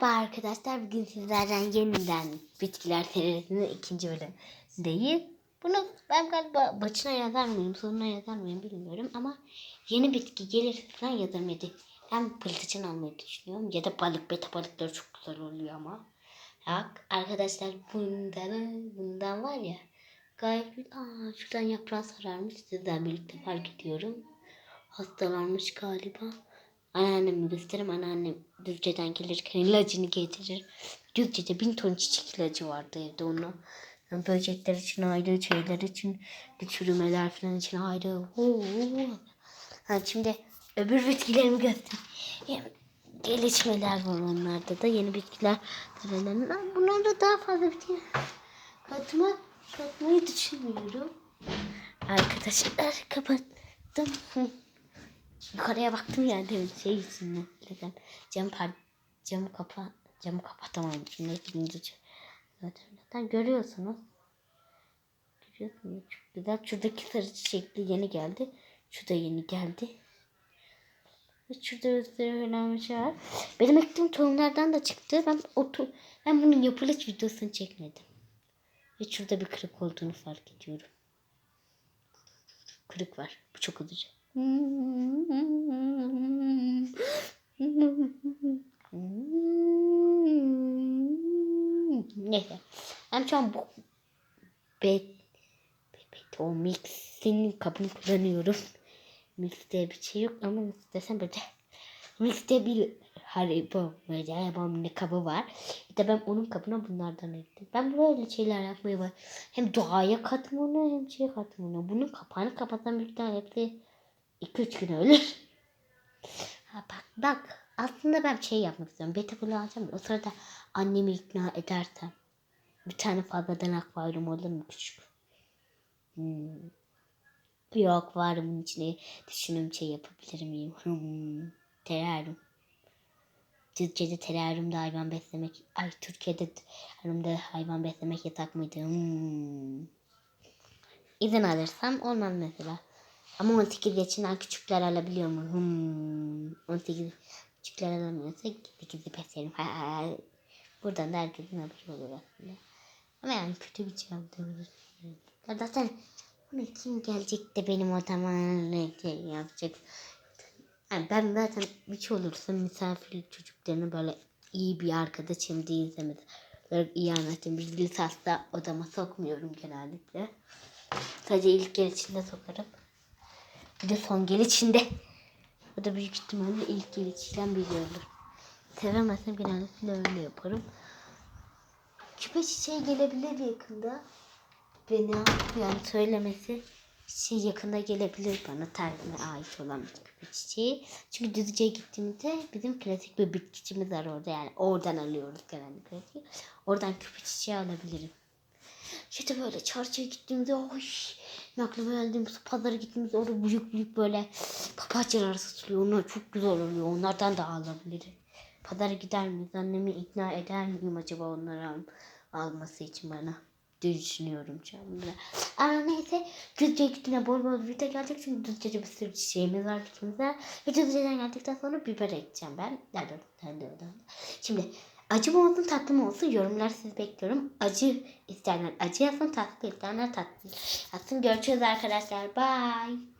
Merhaba arkadaşlar. Bugün sizlerden yeniden bitkiler serisinin ikinci bölümündeyiz. Bunu ben galiba başına yazar mıyım, sonuna yazar mıyım bilmiyorum ama yeni bitki gelirse yazarım hadi. Ben pıltıçın almayı düşünüyorum ya da balık, beta balıkları çok güzel oluyor ama. Bak arkadaşlar bundan, bundan var ya gayet aa şuradan yaprağı sararmış sizden birlikte fark ediyorum. Hastalanmış galiba. Anneannemi gösteririm. Anneannem Düzce'den gelirken ilacını getirir. Düzce'de bin ton çiçek ilacı vardı evde onun. Yani böcekler için ayrı, şeyler için, çürümeler falan için ayrı. Ha, şimdi öbür bitkilerimi göstereyim. Gelişmeler var onlarda da. Yeni bitkiler. Bunlarda daha fazla bitki katma, katmayı düşünmüyorum. Arkadaşlar kapattım. Yukarıya baktım ya demin şey yüzünden. Dedim cam par camı kapa camı kapatamam şimdi hepiniz zaten, görüyorsunuz. Görüyorsunuz çok güzel. Şuradaki sarı çiçekli yeni geldi. Şu da yeni geldi. Ve şurada önemli şey var. Benim ektiğim tohumlardan da çıktı. Ben o to- ben bunun yapılış videosunu çekmedim. Ve şurada bir kırık olduğunu fark ediyorum. Kırık var. Bu çok üzücü. Neyse. Ben şu an bu bet beton mixin kabını kullanıyorum. Mixte bir şey yok ama mix desem böyle mixte bir haribo böyle haribo ne kabı var. İşte ben onun kabına bunlardan ektim. Ben böyle şeyler yapmayı var. Hem doğaya katım onu hem şey katım onu. Bunun kapağını kapatsam bir tane hepsi 2-3 gün ölür. Ha bak bak aslında ben şey yapmak istiyorum. Beta bunu alacağım. O sırada annemi ikna edersem bir tane fazladan akvaryum olur mu küçük? Hmm. Bir akvaryumun içine düşünüm şey yapabilir miyim? Hmm. Teraryum. Türkiye'de teraryumda hayvan beslemek, ay Türkiye'de teraryumda hayvan beslemek yasak mıydı? Hmm. İzin alırsam olmaz mesela. Ama 18 yaşından küçükler alabiliyor mu? Hmm. 18 küçükler alamıyorsa 8'i peserim. Buradan da herkesin haberi olur aslında. Ama yani kötü bir cevap diyoruz. Ya zaten bunu kim gelecek de benim odama ne şey yapacak? Yani ben zaten bir şey olursa misafir çocuklarını böyle iyi bir arkadaşım değilse mesela iyi anlatayım. Bir lisansta odama sokmuyorum genellikle. Sadece ilk gelişinde sokarım. Bir de son gelişinde. O da büyük ihtimalle ilk gelişinden biri olur. Sevemezsem genellikle öyle yaparım. Küpe çiçeği gelebilir yakında. Beni yani söylemesi şey yakında gelebilir bana tarihine ait olan bir küpe çiçeği. Çünkü Düzce'ye gittiğimde bizim klasik bir bitkicimiz var orada yani oradan alıyoruz genellikle. Oradan küpe çiçeği alabilirim. İşte böyle çarşıya gittiğimde oy aklıma geldiğimiz pazara gittiğimizde orada büyük büyük böyle papatyalar satılıyor. Onlar çok güzel oluyor. Onlardan da alabilirim. Pazara gider miyiz? Annemi ikna eder miyim acaba onları al alması için bana? Düşünüyorum şu an bunu. Ama neyse Düzce'ye gittiğinde bol bol video gelecek. Çünkü Düzce'de bir sürü çiçeğimiz var bitkimizde. Ve Düzce'den geldikten sonra biber ekeceğim ben. Nerede? Nerede? Şimdi Acı mı olsun tatlı mı olsun yorumlar sizi bekliyorum. Acı isteyenler acı yazsın tatlı isteyenler tatlı yazsın. Görüşürüz arkadaşlar. Bye.